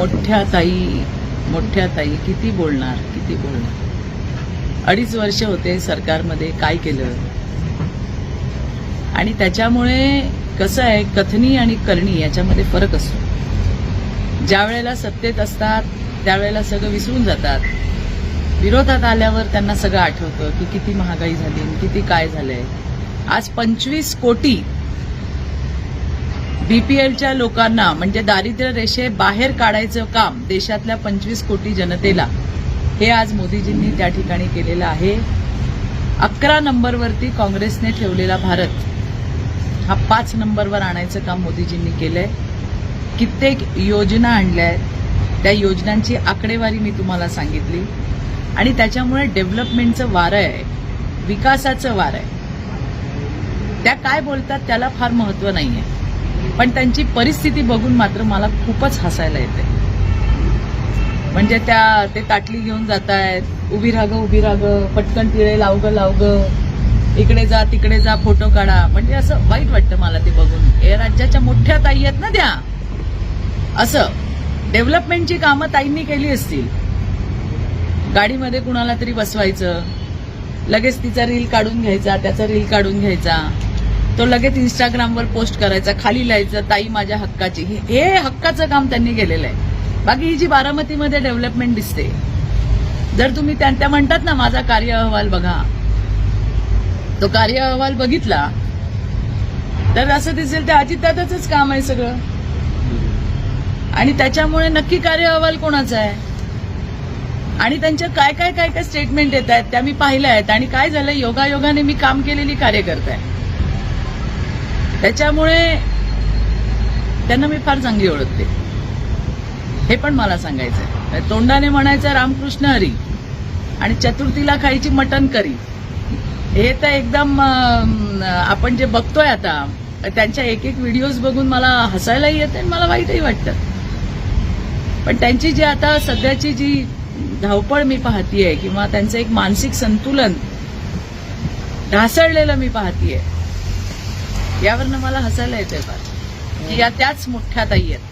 मोठ्या ताई मोठ्या ताई किती बोलणार किती बोलणार? अडीच वर्ष होते सरकारमध्ये काय केलं? आणि त्याच्यामुळे कसं आहे कथनी आणि करणी याच्यामध्ये फरक असतो. ज्या वेळेला सत्तेत असतात त्यावेळेला सगळं विसरून जातात. विरोधात आल्यावर त्यांना सगळं आठवतं की किती महागाई झाली किती काय झालंय. आज पंचवीस कोटी बीपीएलच्या लोकांना म्हणजे दारिद्र्य रेषे बाहेर काढायचं काम देशातल्या पंचवीस कोटी जनतेला हे आज मोदीजींनी त्या ठिकाणी केलेलं आहे. अकरा नंबरवरती काँग्रेसने ठेवलेला भारत हा पाच नंबरवर आणायचं काम मोदीजींनी केलंय. कित्येक योजना आणल्या आहेत त्या योजनांची आकडेवारी मी तुम्हाला सांगितली. आणि त्याच्यामुळे डेव्हलपमेंटचं वारं आहे विकासाचं वारं आहे. त्या काय बोलतात त्याला फार महत्त्व आहे पण त्यांची परिस्थिती बघून मात्र मला खूपच हसायला येते. म्हणजे त्या ते ताटली घेऊन जात आहेत उभी राग उभी राग. पटकन तिळे लावग लावग. इकडे जा तिकडे जा फोटो काढा. म्हणजे असं वाईट वाटतं मला ते बघून. हे राज्याच्या मोठ्या ताई आहेत ना त्या. असं. डेव्हलपमेंटची कामं ताईंनी केली असतील. गाडीमध्ये कुणाला तरी बसवायचं. लगेच तिचा रील काढून घ्यायचा त्याचा रील काढून घ्यायचा. तो लगेच इंस्टाग्रामवर पोस्ट करायचा खाली लिहायचं ताई माझ्या हक्काची. हे- हक्काचं काम त्यांनी केलेलं आहे. बाकी ही जी बारामतीमध्ये डेव्हलपमेंट दिसते जर तुम्ही त्या त्या म्हणतात ना माझा कार्य अहवाल बघा. तो कार्य अहवाल बघितला तर असं दिसेल ते अजितदादाच काम आहे सगळं. आणि त्याच्यामुळे नक्की कार्य अहवाल कोणाचा आहे? आणि त्यांच्या काय काय काय काय स्टेटमेंट येत आहेत त्या मी पाहिल्या आहेत. आणि काय झालं? योगायोगाने मी काम केलेली कार्यकर्ता आहे त्याच्यामुळे त्यांना मी फार चांगली ओळखते. हे पण मला सांगायचं आहे म्हणजे तोंडाने म्हणायचं रामकृष्ण हरी. आणि चतुर्थीला खायची मटण करी. हे तर एकदम आपण जे बघतोय आता त्यांच्या एक एक व्हिडिओज बघून मला हसायलाही येते आणि मला वाईटही वाटतं. पण त्यांची जी आता सध्याची जी धावपळ मी पाहतीये किंवा त्यांचं एक मानसिक संतुलन ढासळलेलं मी पाहतीये यावरनं मला हसायला येतंय फार. की या त्याच मोठ्या ताई आहेत